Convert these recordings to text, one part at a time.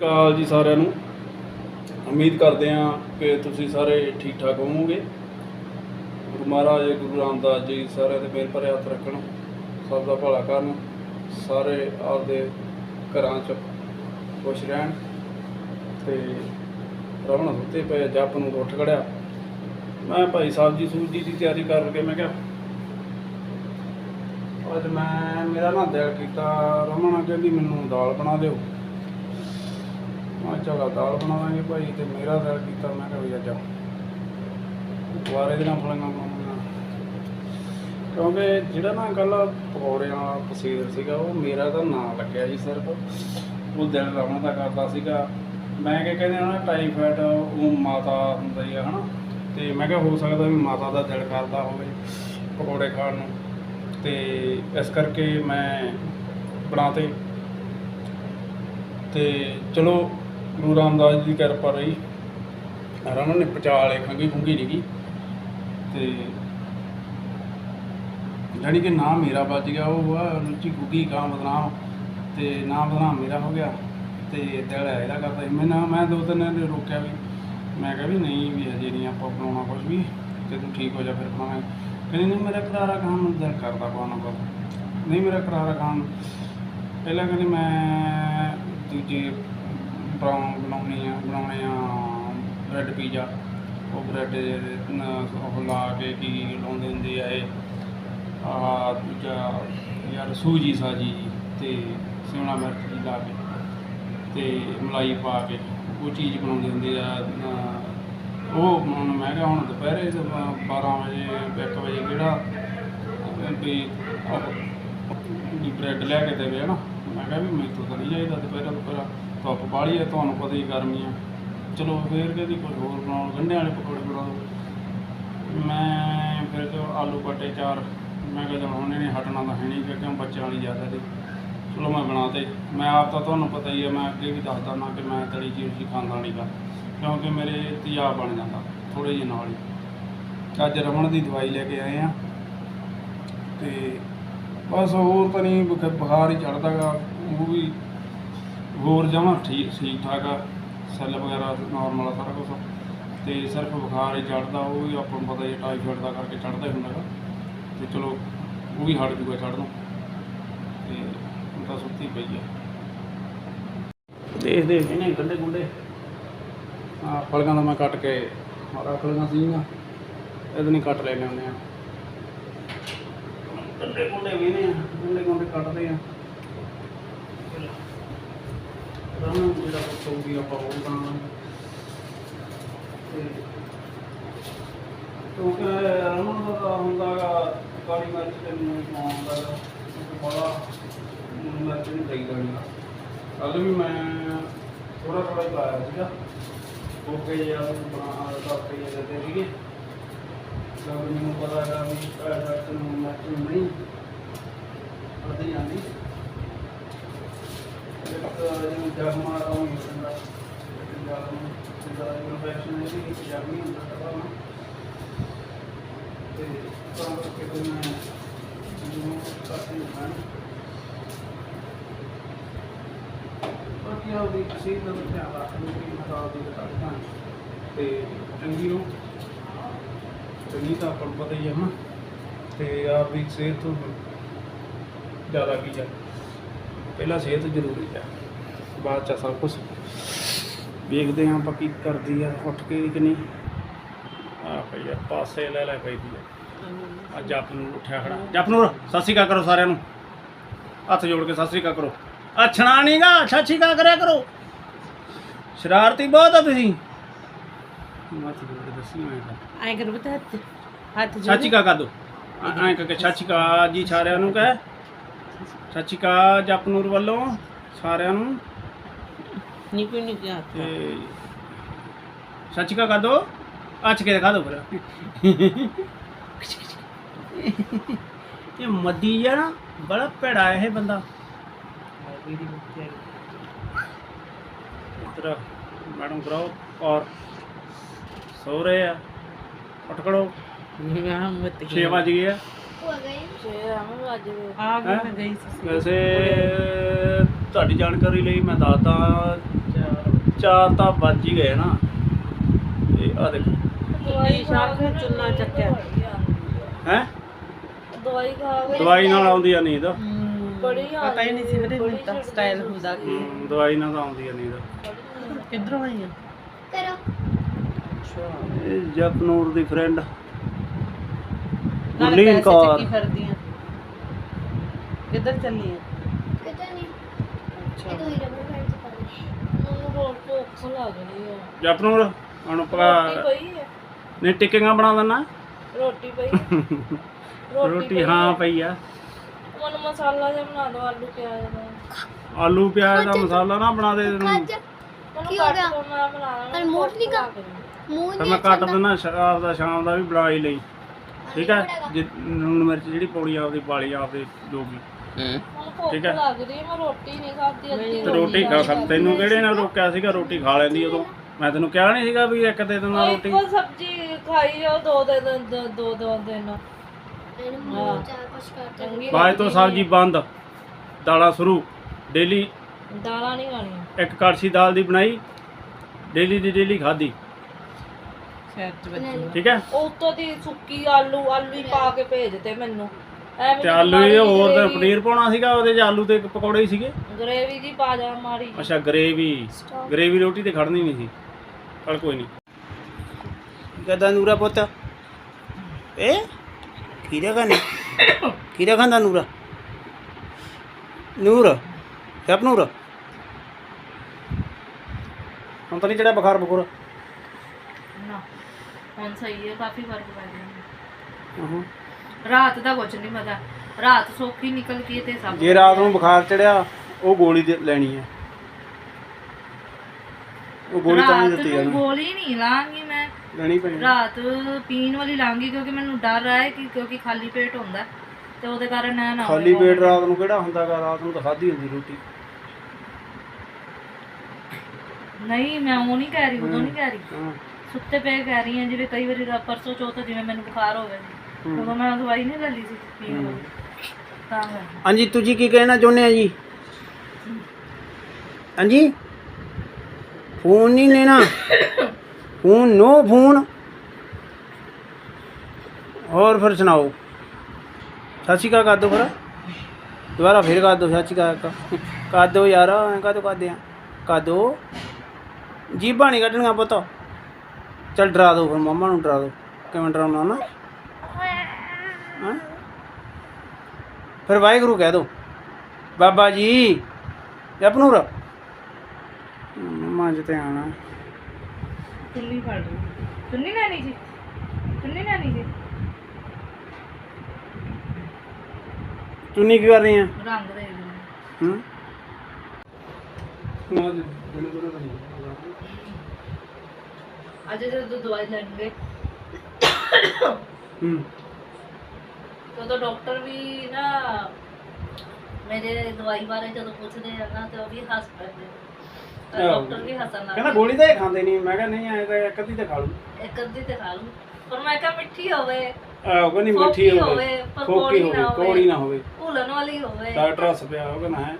ਕਾਲ ਜੀ ਸਾਰਿਆਂ ਨੂੰ। ਉਮੀਦ ਕਰਦੇ ਹਾਂ ਕਿ ਤੁਸੀਂ ਸਾਰੇ ਠੀਕ ਠਾਕ ਹੋਵੋਗੇ। ਗੁਰੂ ਮਹਾਰਾਜ, ਗੁਰੂ ਰਾਮਦਾਸ ਜੀ ਸਾਰਿਆਂ ਦੇ ਮੇਰ ਭਰੇ ਹੱਥ ਰੱਖਣ, ਸਭ ਦਾ ਭਲਾ ਕਰਨ। ਸਾਰੇ ਆਪਦੇ ਘਰਾਂ 'ਚ ਖੁਸ਼ ਰਹਿਣ ਤੇ ਰਮਣ ਸੁੱਤੇ ਪਏ ਜੱਪ ਨੂੰ ਉੱਠ ਖੜਿਆ। ਮੈਂ ਭਾਈ ਸਾਹਿਬ ਜੀ ਸੂਜੀ ਦੀ ਤਿਆਰੀ ਕਰਕੇ ਮੈਂ ਕਿਹਾ, ਅੱਜ ਮੈਂ, ਮੇਰਾ ਨਾ ਦਿਲ ਕੀਤਾ ਰਮਣ ਕਹਿੰਦੀ ਮੈਨੂੰ ਦਾਲ ਬਣਾ ਦਿਓ। ਮੈਂ ਕਿਹਾ ਚਲੋ ਦਾਲ ਬਣਾਵਾਂਗੇ ਭਾਈ ਤੇ ਮੇਰਾ ਦਿਲ ਕੀਤਾ, ਮੈਂ ਕਿਹਾ ਵੀ ਅੱਜ ਦੁਆਰੇ ਦੇ ਨਾਲ ਫਲੀਆਂ ਬਣਾਉਣੀਆਂ ਕਿਉਂਕਿ ਜਿਹੜਾ ਨਾ ਕੱਲ ਪਕੌੜਿਆਂ ਵਾਲਾ ਤਸਵੀਰ ਸੀਗਾ, ਉਹ ਮੇਰਾ ਤਾਂ ਨਾਂ ਲੱਗਿਆ ਜੀ ਸਿਰਫ। ਉਹ ਦਿਲ ਰਮਣ ਦਾ ਕਰਦਾ ਸੀਗਾ। ਮੈਂ ਕਿ ਕਹਿੰਦੇ ਆ ਨਾ ਟਾਈਫਾਇਡ ਉਹ ਮਾਤਾ ਹੁੰਦਾ ਹੀ ਆ, ਹਨਾ। ਤੇ ਮੈਂ ਕਿਹਾ ਹੋ ਸਕਦਾ ਵੀ ਮਾਤਾ ਦਾ ਦਿਲ ਕਰਦਾ ਹੋਵੇ ਪਕੌੜੇ ਖਾਣ ਨੂੰ। ਤੇ ਇਸ ਕਰਕੇ ਮੈਂ ਬਣਾਤੇ। ਤੇ ਚਲੋ ਗੁਰੂ ਰਾਮਦਾਸ ਜੀ ਦੀ ਕਿਰਪਾ ਰਹੀ। ਰਮਨ ਨੇ ਪਚਾ ਲਏ ਖੰਗੀ ਖੁੰਗੀ ਨਹੀਂ ਗਈ ਤੇ ਜਾਣੀ ਕਿ ਨਾਮ ਮੇਰਾ ਬਚ ਗਿਆ, ਉਹ ਆ ਰੁਚੀ ਗੁੱਗੀ ਕਾਂ ਬਦਨਾਮ, ਤੇ ਨਾਮ ਬਦਨਾਮ ਮੇਰਾ ਹੋ ਗਿਆ, ਤੇ ਦਿਲ ਇਹਦਾ ਕਰਦਾ ਸੀ। ਮੈਂ ਨਾ, ਮੈਂ ਦੋ ਤਿੰਨ ਦਿਨ ਰੋਕਿਆ ਵੀ, ਮੈਂ ਕਿਹਾ ਵੀ ਨਹੀਂ ਵੀ ਹਜੇ ਨਹੀਂ ਆਪਾਂ ਬਣਾਉਣਾ ਕੁਝ ਵੀ, ਤੇ ਤੂੰ ਠੀਕ ਹੋ ਜਾ ਫਿਰ ਬਣਾਵਾਂਗੇ। ਕਹਿੰਦੀ, ਨਹੀਂ ਮੇਰਾ ਕਰਾਰਾ ਖਾਣ ਨੂੰ ਦਿਲ ਕਰਦਾ ਪਾਉਣਾ ਕੁਛ ਨਹੀਂ ਮੇਰਾ ਕਰਾਰਾ ਖਾਣ ਨੂੰ। ਪਹਿਲਾਂ ਕਹਿੰਦੀ ਮੈਂ ਦੂਜੇ ਬਰਾਉਨ ਬਣਾਉਣੀ ਆ ਬਣਾਉਣੇ ਆ ਬ੍ਰੈਡ ਪੀਜ਼ਾ ਉਹ ਬ੍ਰੈਡ ਉਹ ਲਾ ਕੇ ਕੀ ਲਾਉਂਦੇ ਹੁੰਦੇ ਆ ਇਹ। ਆਹ ਦੂਜਾ ਯਾਰ ਸੂਜੀ ਸਾਜੀ ਤੇ ਸਿਮਲਾ ਮਿਰਚ ਜੀ ਲਾ ਕੇ ਤੇ ਮਲਾਈ ਪਾ ਕੇ ਉਹ ਚੀਜ਼ ਬਣਾਉਂਦੇ ਹੁੰਦੇ ਆ ਉਹ ਹੁਣ ਮੈਂ ਕਿਹਾ ਹੁਣ ਦੁਪਹਿਰੇ ਤੇ 12 ਵਜੇ 1 ਵਜੇ ਕਿਹੜਾ ਵੀ ਉਹ ਵੀ ਬ੍ਰੈਡ ਲੈ ਕੇ ਦੇਵੇ ਹਨਾ। ਮੈਂ ਕਿਹਾ ਵੀ ਮੈਨੂੰ ਤਾਂ ਨਹੀਂ ਚਾਹੀਦਾ ਦੁਪਹਿਰਾ ਦੁਪਹਿਰਾ। ਧੁੱਪ ਬਾਹਲੀ ਹੈ ਤੁਹਾਨੂੰ ਪਤਾ ਹੀ ਗਰਮੀ ਆ। ਚਲੋ ਫੇਰ ਕਹਿੰਦੀ ਕੁਝ ਹੋਰ ਬਣਾਓ ਗੰਢੇ ਵਾਲੇ ਪਕੌੜੇ ਬਣਾ ਦਿਓ। ਮੈਂ ਫਿਰ ਜੋ ਆਲੂ ਪੱਟੇ ਚਾਰ, ਮੈਂ ਕਿਹਾ ਚਲੋ ਹੁਣ ਇਹਨੇ ਹਟਣਾ ਤਾਂ ਹੈ ਨਹੀਂ ਕਿਉਂਕਿ ਬੱਚਿਆਂ ਵਾਲੀ ਜ਼ਿਆਦਾ ਦੀ ਚਲੋ ਮੈਂ ਬਣਾਤੇ। ਮੈਂ ਆਪ ਤਾਂ ਤੁਹਾਨੂੰ ਪਤਾ ਹੀ ਹੈ ਮੈਂ ਅੱਗੇ ਵੀ ਦੱਸਦਾ ਨਾ ਕਿ ਮੈਂ ਤਲੀ ਚੀਜ਼ ਹੀ ਖਾਂਦਾ ਨਹੀਂ ਗਾ, ਕਿਉਂਕਿ ਮੇਰੇ ਤੇਜ਼ਾਬ ਬਣ ਜਾਂਦਾ ਥੋੜੇ ਜਿਹੇ ਨਾਲ ਹੀ। ਅੱਜ ਰਮਣ ਦੀ ਦਵਾਈ ਲੈ ਕੇ ਆਏ ਆ, ਤੇ ਬਸ ਹੋਰ ਤਾਂ ਨਹੀਂ ਬੁਖ- ਬੁਖਾਰ ਹੀ ਚੜਦਾ ਗਾ, ਉਹ ਵੀ ਹੋਰ ਜਮਾਂ ਠੀਕ ਠੀਕ ਠਾਕ ਆ। ਸੈੱਲ ਵਗੈਰਾ ਨਾਰਮਲ ਆ ਸਾਰਾ ਕੁਝ ਤੇ ਸਿਰਫ ਬੁਖਾਰ ਹੀ ਚੜਦਾ ਉਹ ਵੀ ਆਪਾਂ ਨੂੰ ਪਤਾ ਹੀ ਟਾਈਫਾਇਡ ਦਾ ਕਰਕੇ ਚੜਦਾ ਹੀ ਹੁੰਦਾ ਗਾ ਤੇ ਚਲੋ ਉਹ ਵੀ ਹਟ ਜੂਗਾ ਚੜਨੋਂ ਤੇ ਹੁਣ ਤਾਂ ਸੁੱਤੀ ਪਈ ਆ। ਦੇਖ ਦੇਖ ਇਹਨੇ ਗੰਡੇ ਗੁੰਡੇ। ਆ ਫਲਕਾਂ ਦਾ ਮੈਂ ਕੱਟ ਕੇ ਮਾਰਾ ਫਲਕਾਂ ਸੀਗੀਆਂ। ਇਹਦੇ ਨਹੀਂ ਕੱਟ ਲੈਣੇ ਹੁੰਦੇ ਆ। ਗੰਡੇ ਗੁੰਡੇ ਵੀ ਨੇ ਗੰਡੇ ਗੁੰਡੇ ਕੱਟਦੇ ਆ। ਰਾਮ ਜਿਹੜਾ ਸੌਂਦੀ ਆਪਾਂ ਉਹ ਬਣਾਉਣਾ ਤੇ ਕਿਉਂਕਿ ਰਮਨ ਦਾ ਤਾਂ ਹੁੰਦਾਗਾ ਕਾਲੀ ਮਿਰਚ ਤੇ ਨੂੰ ਪਾਉਂਦਾ ਬੜਾ ਲੂਣ ਮਿਰਚ ਨਹੀਂ ਚਾਹੀਦਾ ਨਹੀਂ ਕੱਲ ਵੀ ਮੈਂ ਥੋੜਾ ਥੋੜਾ ਹੀ ਪਾਇਆ ਸੀਗਾ। ਓਕੇ ਯਾਰ ਬਣਾ ਕਰਕੇ ਜੇ ਦਿੰਦੇ ਸੀਗੇ। ਜਦ ਮੈਨੂੰ ਪਤਾ ਹੈਗਾ ਵੀ ਮਿਰਚ ਨੂੰ ਮਿਰਚ ਨਹੀਂ ਪੜਦੀ ਜਾਂਦੀ। ਇੱਕ ਜਿਵੇਂ ਹੁੰਦਾ ਜਗ ਇਨਫੈਕਸ਼ਨ ਹੈ ਕਿ ਜਗ ਹੁੰਦਾ ਤਾਂ ਤੇ ਤਾਂ ਕਰਕੇ ਫਿਰ ਮੈਂ ਜਿਹਨੂੰ ਕਾਫੀ ਖਾਣ ਬਾਕੀ ਆਪਦੀ ਸਿਹਤ ਦਾ ਵੀ ਧਿਆਨ ਰੱਖ ਲਓ ਕਿ ਮੈਂ ਤਾਂ ਆਪਦੀ ਤੇ ਚੰਗੀ ਰਹੋ ਚੰਗੀ ਤਾਂ ਆਪਾਂ ਨੂੰ ਪਤਾ ਹੀ ਹੈ ਨਾ ਤੇ ਆਪਦੀ ਸਿਹਤ ਤੋਂ ਜ਼ਿਆਦਾ ਕੀ ਜਾ ਪਹਿਲਾਂ ਸਿਹਤ ਜ਼ਰੂਰੀ ਹੈ ਬਾਅਦ ਚ ਸਭ ਕੁਝ ਵੇਖਦੇ ਹਾਂ ਆਪਾਂ ਕੀ ਕਰਦੀ ਆ ਉੱਠ ਕੇ ਕਿ ਨਹੀਂ। ਆ ਪਈ ਆ ਪਾਸੇ ਲੈ ਲੈ ਪਈ ਦੀ। ਆ ਜਪ ਨੂੰ ਉੱਠਿਆ ਖੜਾ। ਜਪ ਨੂੰ ਸਤਿ ਸ਼੍ਰੀ ਅਕਾਲ ਕਰੋ ਸਾਰਿਆਂ ਨੂੰ। ਹੱਥ ਜੋੜ ਕੇ ਸਤਿ ਸ਼੍ਰੀ ਅਕਾਲ ਕਰੋ। ਅਛਣਾ ਨਹੀਂਗਾ ਸਤਿ ਸ਼੍ਰੀ ਅਕਾਲ ਕਰਿਆ ਕਰੋ। ਸ਼ਰਾਰਤੀ ਬਹੁਤ ਆ ਤੁਸੀਂ। ਜੋੜ ਕੇ ਦੱਸੀ ਮੈਂ ਤਾਂ। ਆਏ ਕਰ ਬਤਾ ਹੱਥ। ਹੱਥ ਚਾਚੀ ਕਾ ਕਰ ਦੋ। ਐਂ ਕਰਕੇ ਚਾਚੀ ਕਾ ਜੀ ਸਾਰਿਆਂ ਨੂੰ ਕਹੇ। ਚਾਚੀ ਕਾ ਜਪਨੂਰ ਵੱਲੋਂ ਸਾਰਿਆਂ ਨੂੰ। ਨਹੀਂ ਕੋਈ ਨਹੀਂ ਕਿਹਾ ਤੇ ਕਾ ਕਰ ਦੋ ਅੱਛ ਕੇ ਦਿਖਾ ਦੋ ਫਿਰ। ਇਹ ਮੱਦੀ ਜਿਹਾ ਨਾ ਬੜਾ ਭੈੜਾ ਇਹ ਬੰਦਾ। ਇਤਰਾ ਮੈਡਮ ਕਰਾਓ ਔਰ ਸੋ ਰਹੇ ਆ। ਉੱਠ ਖੜੋ। ਮੈਂ ਮਤ 6 ਵਜ ਗਏ ਆ। ਆ ਹੈਂ? ਗਈ ਮੈਂ ਗਈ ਸੀ ਵੈਸੇ ਤੁਹਾਡੀ ਜਾਣਕਾਰੀ ਲਈ ਮੈਂ ਦੱਸਦਾ ਚਾਰ ਤਾਂ ਵੱਜ ਹੀ ਗਏ ਨਾ। ਇਹ ਆ ਦੇਖੋ। ਦਵਾਈ ਖਾ ਕੇ ਚੁੰਨਾ ਚੱਕਿਆ। ਹੈ? ਦਵਾਈ ਖਾ ਕੇ ਦਵਾਈ ਨਾਲ ਆਉਂਦੀ ਆ ਨੀਂਦ? ਬੜੀ ਪਤਾ ਹੀ ਨਹੀਂ ਸੀ ਵੀਰੇ ਹੁਣ ਤਾਂ ਸਟਾਈਲ ਹੁੰਦਾ ਕੀ। ਹਮ, ਦਵਾਈ ਨਾਲ ਤਾਂ ਆਉਂਦੀ ਆ ਨੀਂਦ। ਕਿੱਧਰੋਂ ਆਈ ਆ? ਇਹ ਜਪਨੂਰ ਦੀ ਫਰੈਂਡ ਨਾਲੇ ਗੁਰਲੀਨ ਪੈਸੇ ਕੌਰ। ਚੱਕੀ ਫਿਰਦੀ ਆ ਕਿੱਧਰ ਚੱਲੀ ਆ ਮੈਨੂੰ ਰੋਟ ਭੁੱਖ ਲੱਗ ਰਹੀ ਆ। ਜਪਨੂਰ ਹੁਣ ਪਕਾ ਰੋਟੀ ਪਈ ਹੈ ਨਹੀਂ ਟਿੱਕੀਆਂ ਬਣਾ ਦੇਣਾ ਰੋਟੀ ਪਈ ਹੈ? ਰੋਟੀ ਪਈ ਹਾਂ ਹੈ। ਪਈ ਆ। ਮੈਨੂੰ ਮਸਾਲਾ ਜਿਹਾ ਬਣਾ ਦਿਓ ਆਲੂ ਪਿਆਜ਼ ਦਾ। ਆਲੂ ਪਿਆਜ਼ ਦਾ ਮਸਾਲਾ ਨਾ ਬਣਾ ਦੇ ਤੈਨੂੰ। ਮੈਨੂੰ ਕੱਟ ਦੋ ਮੈਂ ਬਣਾ ਮੂਡ ਨਹੀਂ ਕਰ ਫਿਰ ਮੈਂ ਕੱਟ ਦਿੰਦਾ ਸ਼ਰਾਬ ਦਾ ਸ਼ਾਮ ਦਾ ਵੀ ਬਣਾ ਹੀ ਲਈ। ਠੀਕ ਹੈ? ਜੇ ਲੂਣ ਮਿਰਚ ਜਿਹੜੀ ਪੌੜੀ ਆਪਦੀ ਪਾਲੀ ਆਪਦੇ ਜੋ ਵੀ। ਠੀਕ ਹੈ। ਲੱਗ ਰਹੀ ਹੈ ਮੈਂ ਰੋਟੀ ਨਹੀਂ ਖਾਧੀ ਅੱਧੀ ਤੇ ਰੋਟੀ ਖਾ ਖਾ ਤੈਨੂੰ ਕਿਹੜੇ ਨੇ ਰੋਕਿਆ ਸੀਗਾ? ਰੋਟੀ ਖਾ ਲੈਂਦੀ ਉਦੋਂ। ਮੈਂ ਤੈਨੂੰ ਕਿਹਾ ਨਹੀਂ ਸੀਗਾ ਵੀ ਇੱਕ ਦੇ ਦਿੰਦਾ ਰੋਟੀ ਇੱਕੋ ਸਬਜ਼ੀ ਖਾਈ ਜਾਓ ਦੋ ਦੇ ਦਿਨ ਦੋ- ਦੋ ਦੋ ਦਿਨ। ਹਾਂ। ਚੰਗੀ ਬਾਅਦ ਤੋਂ ਸਬਜ਼ੀ ਬੰਦ। ਦਾਲਾਂ ਸ਼ੁਰੂ। ਡੇਲੀ ਦਾਲਾਂ ਨਹੀਂ ਖਾਣੀਆਂ। ਇੱਕ ਕੜਛੀ ਦਾਲ ਦੀ ਬਣਾਈ। ਡੇਲੀ ਦੀ ਡੇਲੀ ਖਾਦੀ ਸ਼ਹਿਰ ਚ ਵੱਜੀ ਠੀਕ ਹੈ? ਉਹ ਉੱਤੋਂ ਦੀ ਸੁੱਕੀ ਆਲੂ ਆਲੂ ਹੀ ਪਾ ਕੇ ਭੇਜਦੇ ਮੈਨੂੰ। ਐਵੇਂ ਤੇ ਆਲੂ ਇਹ ਹੋਰ ਤੇ ਪਨੀਰ ਪਾਉਣਾ ਸੀਗਾ ਉਹਦੇ ਚ ਆਲੂ ਤੇ ਪਕੌੜੇ ਹੀ ਸੀਗੇ। ਗ੍ਰੇਵੀ ਜੀ ਪਾ ਜਾ ਮਾੜੀ ਜਿਹੀ। ਅੱਛਾ ਗਰੇਵੀ ਗਰੇਵੀ ਰੋਟੀ ਤੇ ਖੜਨੀ ਨਹੀਂ ਸੀ। ਚਲ ਕੋਈ ਨਹੀਂ। ਕਦਾ ਨੂਰਾ ਪੁੱਤ? ਇਹ ਖੀਰਾ ਖਾਣੇ ਖੀਰਾ ਖਾਂਦਾ ਨੂਰਾ? ਨੂਰ? ਨੂਰ ਹੁਣ ਤਾਂ ਨਹੀਂ ਜਿਹੜਾ ਬੁਖਾਰ ਬਖੁਰ ਨਾ ਹੁਣ ਸਹੀ ਹੈ ਕਾਫੀ ਫ਼ਰਕ ਪੈ ਗਿਆ ਆਹੋ। ਰਾਤ ਦਾ ਕੁਝ ਨਹੀਂ ਪਤਾ ਰਾਤ ਸੌਖੀ ਨਿਕਲ ਗਈ ਤੇ ਸਭ ਜੇ ਰਾਤ ਨੂੰ ਬੁਖਾਰ ਚੜਿਆ ਉਹ ਗੋਲੀ ਦੇ- ਲੈਣੀ ਹੈ। ਉਹ ਗੋਲੀ ਤਾਂ ਨਹੀਂ ਰਾਤ ਦਿੱਤੀ ਨੂੰ ਜਾਣੀ। ਗੋਲੀ ਨਹੀਂ ਲਾਂਗੀ ਮੈਂ। ਲੈਣੀ ਪੈਣੀ। ਰਾਤ ਪੀਣ ਵਾਲੀ ਲਾਂਗੀ ਕਿਉਂਕਿ ਮੈਨੂੰ ਡਰ ਹੈ ਕਿ ਕਿਉਂਕਿ ਖਾਲੀ ਪੇਟ ਹੁੰਦਾ ਤੇ ਉਹਦੇ ਕਾਰਨ ਨਾ ਨਾ ਹੋਵੇ ਖਾਲੀ ਪੇਟ ਰਾਤ ਨੂੰ ਕਿਹੜਾ ਹੁੰਦਾਗਾ ਰਾਤ ਨੂੰ ਤਾਂ ਖਾਧੀ ਹੁੰਦੀ ਰੋਟੀ। ਨਹੀਂ ਮੈਂ ਉਹ ਨਹੀਂ ਕਹਿ ਰਹੀ ਉਦੋਂ ਨਹੀਂ ਕਹਿ ਰਹੀ। ਹਾਂ। ਸੁੱਤੇ ਪਏ ਕਹਿ ਰਹੀ ਹਾਂ ਜਿਵੇਂ ਕਈ ਵਾਰੀ ਰਾ- ਪਰਸੋਂ ਚੌਥ ਜਿਵੇਂ ਮੈਨੂੰ ਬੁਖਾਰ ਹੋ ਗਿਆ ਸੀ। ਉਦੋਂ ਮੈਂ ਦਵਾਈ ਨਹੀਂ ਲੈ ਲਈ ਸੀ ਪੀਣ ਵਾਲੀ ਤਾਂ ਕਰਕੇ। ਹਾਂਜੀ ਤੁਸੀਂ ਕੀ ਕਹਿਣਾ ਚਾਹੁੰਦੇ ਆ ਜੀ? ਹਾਂਜੀ? ਫੋਨ ਨਹੀਂ ਲੈਣਾ। Phone no phone. ਹੋਰ ਫਿਰ ਸੁਣਾਓ। ਸਤਿ ਸ਼੍ਰੀ ਅਕਾਲ ਕਰ ਦਿਓ ਫਿਰ। ਦੁਬਾਰਾ ਫਿਰ ਕਰ ਦਿਓ ਸਤਿ ਸ਼੍ਰੀ ਅਕਾਲ। ਕ- ਕਰ ਦਿਓ ਯਾਰ ਐਂ ਕਾਹਤੋਂ ਕਰਦੇ ਆ? ਕਰ ਦਿਓ। ਜੀਬਾਂ ਨਹੀਂ ਕੱਢਣੀਆਂ ਪੁੱਤ। ਚੱਲ ਡਰਾ ਦਿਓ ਫਿਰ ਮੰਮਾ ਨੂੰ ਡਰਾ ਦਿਓ ਕਿਵੇਂ ਡਰਾਉਣਾ ਨਾ ਹਾਂ? ਫਿਰ ਵਾਹਿਗੁਰੂ ਕਹਿ ਦੋ। ਬਾਬਾ ਜੀ ਜਪਨੂਰ ਮੰਮਾ ਜਿੱਤੇ ਆਣਾ ਚੁੰਨੀ ਫੜ ਲਈ ਚੁੰਨੀ ਲੈਣੀ ਸੀ ਚੁੰਨੀ ਲੈਣੀ ਸੀ ਚੁੰਨੀ ਕੀ ਕਰ ਰਹੀ ਆ ਰੰਗ ਦੇ। ਹੂੰ? ਅੱਜ ਜਦੋਂ ਦਵਾਈ ਲੈਣ ਗਏ ਹੂੰ। ਤੇ ਉਦੋਂ ਡਾਕਟਰ ਵੀ ਨਾ ਮੇਰੇ ਦਵਾਈ ਬਾਰੇ ਜਦੋਂ ਪੁੱਛਦੇ ਆ ਨਾ ਤੇ ਉਹ ਵੀ ਹੱਸ ਪੈਂਦੇ ਤਾਂ ਆਹੋ। ਡਾਕਟਰ ਵੀ ਹੱਸਣ ਲੱਗ ਕਹਿੰਦਾ ਪਏ। ਗੋਲੀ ਤਾਂ ਇਹ ਖਾਂਦੇ ਨਹੀਂ ਮੈਂ ਕਿਹਾ ਨਹੀਂ ਆਏ ਤਾਂ ਇੱਕ ਅੱਧੀ ਤਾਂ ਖਾ ਲੂ ਇੱਕ ਅੱਧੀ ਤੇ ਖਾ ਲੂ ਪਰ ਮੈਂ ਕਿਹਾ ਮਿੱਠੀ ਹੋਵੇ ਆਹੋ ਕਹਿੰਦੀ ਮਿੱਠੀ ਫੋਕੀ ਹੋਵੇ ਹੋਵੇ, ਪਰ ਫੋਕੀ ਕੌੜੀ ਹੋਵੇ ਨਾ ਹੋਵੇ। ਕੋੜੀ ਨਾ ਹੋਵੇ। ਭੁੱਲਣ ਵਾਲੀ ਹੋਵੇ। ਡਾਕਟਰ ਹੱਸ ਪਿਆ ਉਹ ਕਹਿੰਦਾ ਹੈ।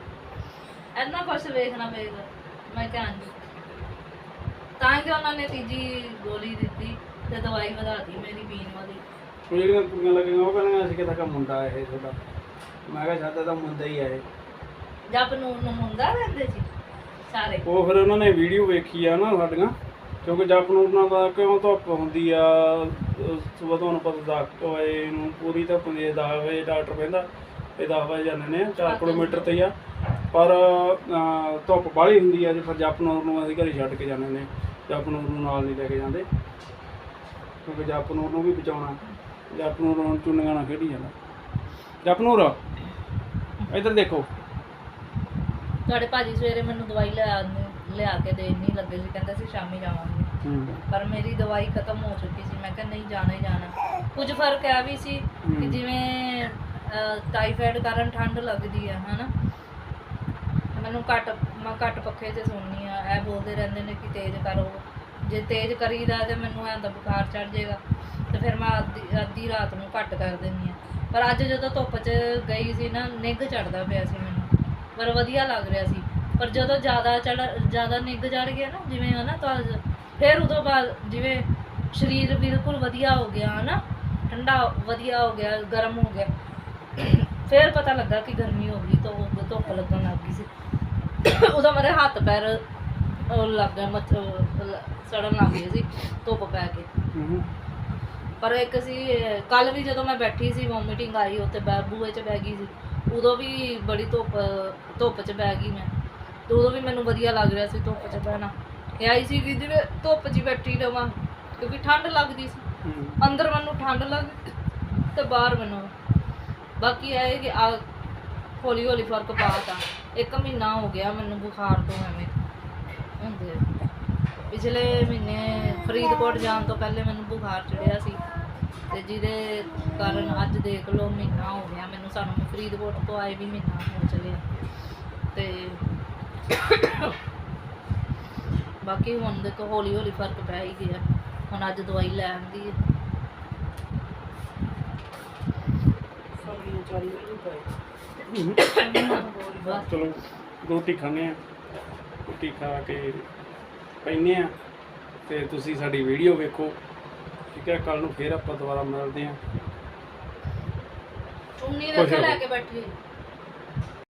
ਇੰਨਾ ਕੁਛ ਵੇਖਣਾ ਪਏਗਾ। ਮੈਂ ਕਿਹਾ ਹਾਂਜੀ। ਤਾਂ ਕਿ ਉਹਨਾਂ ਨੇ ਤੀਜੀ ਗੋਲੀ ਦਿੱਤੀ ਤੇ ਦਵਾਈ ਵਧਾਤੀ ਮੇਰੀ ਪੀਣ ਵਾਲੀ। ਉਹ ਜਿਹੜੀਆਂ ਕੁੜੀਆਂ ਲੱਗੀਆਂ ਉਹ ਕਹਿੰਦੀਆਂ ਅਸੀਂ ਕਿਤਾ ਕਾ ਮੁੰਡਾ ਇਹ ਤੁਹਾਡਾ? ਮੈਂ ਕਿਹਾ ਸ਼ਾਇਦ ਤਾਂ ਮੁੰਡਾ ਹੀ ਆ ਇਹ। ਜਦ ਨੂੰ ਨੂੰ ਮੁੰਡਾ ਰਹਿੰਦੇ ਸੀ ਸਾਰੇ। ਉਹ ਫਿਰ ਉਹਨਾਂ ਨੇ ਵੀਡੀਓ ਵੇਖੀ ਆ ਨਾ ਸਾਡੀਆਂ ਕਿਉਂਕਿ ਜਪ ਨੂੰ ਉਹਨਾਂ ਦਾ ਕਿਉਂ ਧੁੱਪ ਹੁੰਦੀ ਆ ਸਵੇਰ ਤੁਹਾਨੂੰ ਪਤਾ 10 ਵਜੇ ਨੂੰ ਪੂਰੀ ਧੁੱਪ ਹੁੰਦੀ ਹੈ 10 ਵਜੇ ਡਾਕਟਰ ਕਹਿੰਦਾ ਇਹ 10 ਵਜੇ ਜਾਂਦੇ ਨੇ 4 ਕਿਲੋਮੀਟਰ ਤੇ ਹੀ ਆ। ਪਰ ਧੁੱਪ ਬਾਹਲੀ ਹੁੰਦੀ ਆ ਤੇ ਫਿਰ ਜਪਨੂਰ ਨੂੰ ਅਸੀਂ ਘਰੇ ਛੱਡ ਕੇ ਜਾਂਦੇ ਨੇ ਜਪਨੂਰ ਨੂੰ ਨਾਲ ਨਹੀਂ ਲੈ ਕੇ ਜਾਂਦੇ। ਕਿਉਂਕਿ ਜਪਨੂਰ ਨੂੰ ਵੀ ਬਚਾਉਣਾ ਜਪਨੂਰ ਨੂੰ ਚੁੰਨੀਆਂ ਨਾਲ ਖੇਡੀ ਜਾਂਦਾ। ਜਪਨੂਰ ਇੱਧਰ ਦੇਖੋ। ਤੁਹਾਡੇ ਭਾਜੀ ਸਵੇਰੇ ਮੈਨੂੰ ਦਵਾਈ ਲਿਆ ਲਿਆ ਕੇ ਦੇਣ ਨਹੀਂ ਲੱਗੇ ਸੀ ਕਹਿੰਦੇ ਸੀ ਸ਼ਾਮੀ ਜਾਵਾਂਗੇ। ਹੂੰ। ਪਰ ਮੇਰੀ ਦਵਾਈ ਖਤਮ ਹੋ ਚੁੱਕੀ ਸੀ ਮੈਂ ਕਿਹਾ ਨਹੀਂ ਜਾਣਾ ਹੀ ਜਾਣਾ। ਕੁਝ ਫ਼ਰਕ ਹੈ ਵੀ ਸੀ ਕਿ ਹਮ। ਜਿਵੇਂ ਟਾਈਫਾਇਡ ਕਾਰਨ ਠੰਡ ਲੱਗਦੀ ਆ ਹਨਾ? ਮੈਨੂੰ ਘੱਟ, ਮੈਂ ਘੱਟ ਪੱਖੇ 'ਤੇ ਸੌਂਦੀ ਆ ਇਹ ਬੋਲਦੇ ਰਹਿੰਦੇ ਨੇ ਕਿ ਤੇਜ਼ ਕਰੋ। ਜੇ ਤੇਜ਼ ਕਰੀਦਾ ਤੇ ਮੈਨੂੰ ਐਂ ਤਾਂ ਬੁਖਾਰ ਚੜ ਜਾਏਗਾ ਤੇ ਫਿਰ ਮੈਂ ਅੱਧੀ ਅੱਧੀ ਰਾਤ ਨੂੰ ਘੱਟ ਕਰ ਦਿੰਦੀ ਆ ਪਰ ਅੱਜ ਜਦੋਂ ਧੁੱਪ 'ਚ ਗਈ ਸੀ ਨਾ, ਨਿੱਘ ਚੜਦਾ ਪਿਆ ਸੀ ਮੈਨੂੰ। ਪਰ ਵਧੀਆ ਲੱਗ ਰਿਹਾ ਸੀ। ਪਰ ਜਦੋਂ ਜ਼ਿਆਦਾ ਚੜ ਜ਼ਿਆਦਾ ਨਿੱਘ ਚੜ ਗਿਆ ਨਾ, ਜਿਵੇਂ ਹਨਾ, ਤਾਂ ਫਿਰ ਉਦੋਂ ਬਾਅਦ ਜਿਵੇਂ ਸਰੀਰ ਬਿਲਕੁਲ ਵਧੀਆ ਹੋ ਗਿਆ, ਹਨਾ, ਠੰਡਾ ਵਧੀਆ ਹੋ ਗਿਆ, ਗਰਮ ਹੋ ਗਿਆ। ਫਿਰ ਪਤਾ ਲੱਗਾ ਕਿ ਗਰਮੀ ਹੋ ਗਈ ਤਾਂ ਧੁੱਪ ਲੱਗਣ ਲੱਗ ਗਈ ਸੀ। ਉਦੋਂ ਮੇਰੇ ਹੱਥ ਪੈਰ ਉਹ ਲੱਗ ਗਿਆ ਲ- ਸੜਨ ਲੱਗ ਗਏ ਸੀ ਧੁੱਪ ਪੈ ਕੇ। ਹੂੰ। ਪਰ ਇੱਕ ਸੀ ਕੱਲ ਵੀ ਜਦੋਂ ਮੈਂ ਬੈਠੀ ਸੀ ਵੋਮਿਟਿੰਗ ਆਈ ਉੱਤੇ ਬੂਹੇ 'ਚ ਬਹਿ ਗਈ ਸੀ। ਉਦੋਂ ਵੀ ਬੜੀ ਧੁੱਪ ਧੁੱਪ 'ਚ ਬਹਿ ਗਈ ਮੈਂ। ਤੇ ਉਦੋਂ ਵੀ ਮੈਨੂੰ ਵਧੀਆ ਲੱਗ ਰਿਹਾ ਸੀ ਧੁੱਪ 'ਚ ਬਹਿਣਾ। ਇਹ ਆਈ ਸੀ ਕਿ ਜਿਵੇਂ ਧੁੱਪ 'ਚ ਬੈਠੀ ਰਵਾਂ ਕਿਉਂਕਿ ਠੰਡ ਲੱਗਦੀ ਸੀ। ਅੰਦਰ ਮੈਨੂੰ ਠੰਡ ਲੱਗ ਤੇ ਬਾਹਰ ਮੈਨੂੰ। ਬਾਕੀ ਇਹ ਹੈ ਕਿ ਆ ਹੌਲੀ ਹੌਲੀ ਫ਼ਰਕ ਪਾਤਾ। ਇੱਕ ਮਹੀਨਾ ਹੋ ਗਿਆ ਮੈਨੂੰ ਬੁਖਾਰ ਤੋਂ ਐਵੇਂ ਹੁੰਦੇ ਪਿਛਲੇ ਮਹੀਨੇ ਫਰੀਦਕੋਟ ਜਾਣ ਤੋਂ ਪਹਿਲੇ ਮੈਨੂੰ ਬੁਖਾਰ ਚੜਿਆ ਸੀ ਤੇ ਜਿਹਦੇ ਕਾਰਨ ਅੱਜ ਦੇਖ ਲਓ ਮਹੀਨਾ ਹੋ ਗਿਆ। ਮੈਨੂੰ ਸਾਨੂੰ ਫਰੀਦਕੋਟ ਤੋਂ ਆਏ ਵੀ ਮਹੀਨਾ ਹੋ ਚਲਿਆ। ਤੇ ਬਾਕੀ ਹੁਣ ਦੇਖੋ ਹੌਲੀ ਹੌਲੀ ਫ਼ਰਕ ਪੈ ਹੀ ਗਿਆ। ਹੁਣ ਅੱਜ ਦਵਾਈ ਲੈ ਆਂਦੀ ਹੈ ਚਲੋ ਰੋਟੀ ਖਾਣੇ ਆ ਰੋਟੀ ਖਾ ਕੇ ਪੈਨੇ ਆ ਤੇ ਤੁਸੀਂ ਸਾਡੀ ਵੀਡੀਓ ਵੇਖੋ। ਠੀਕ ਹੈ ਕੱਲ ਨੂੰ ਫੇਰ ਆਪਾਂ ਦੁਬਾਰਾ ਮਿਲਦੇ ਆ ਚੁੰਨੀ ਰੱਖ। ਲੈ ਕੇ ਬੈਠੀ।